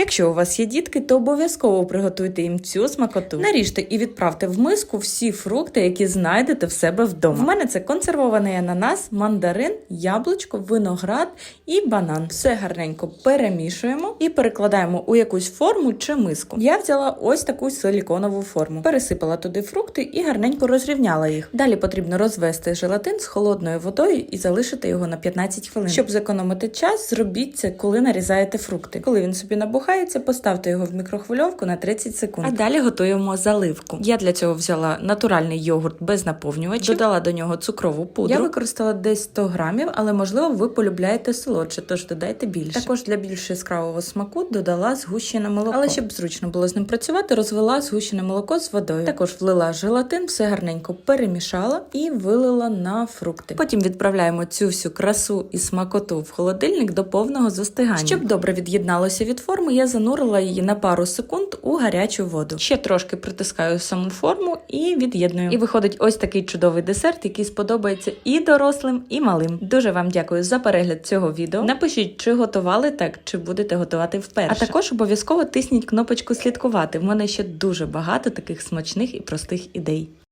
Якщо у вас є дітки, то обов'язково приготуйте їм цю смакоту. Наріжте і відправте в миску всі фрукти, які знайдете в себе вдома. В мене це консервований ананас, мандарин, яблучко, виноград і банан. Все гарненько перемішуємо і перекладаємо у якусь форму чи миску. Я взяла ось таку силіконову форму, пересипала туди фрукти і гарненько розрівняла їх. Далі потрібно розвести желатин з холодною водою і залишити його на 15 хвилин. Щоб зекономити час, зробіть це, коли нарізаєте фрукти. Коли він собі набухається, поставте його в мікрохвильовку на 30 секунд. А далі готуємо заливку. Я для цього взяла натуральний йогурт без наповнювачів, додала до нього цукрову пудру. Я використала десь 100 грамів, але можливо ви полюбляєте солодше, тож додайте більше. Також для більш яскравого смаку додала згущене молоко. Але щоб зручно було з ним працювати, розвела згущене молоко з водою. Також влила желатин, все гарненько перемішала і вилила на фрукти. Потім відправляємо цю всю красу і смакоту в холодильник до повного застигання. Щоб добре від'єдналося від форми, я занурила її на пару секунд у гарячу воду. Ще трошки притискаю саму форму і від'єдную. І виходить ось такий чудовий десерт, який сподобається і дорослим, і малим. Дуже вам дякую за перегляд цього відео. Напишіть, чи готували так, чи будете готувати вперше. А також обов'язково тисніть кнопочку слідкувати. В мене ще дуже багато таких смачних і простих ідей.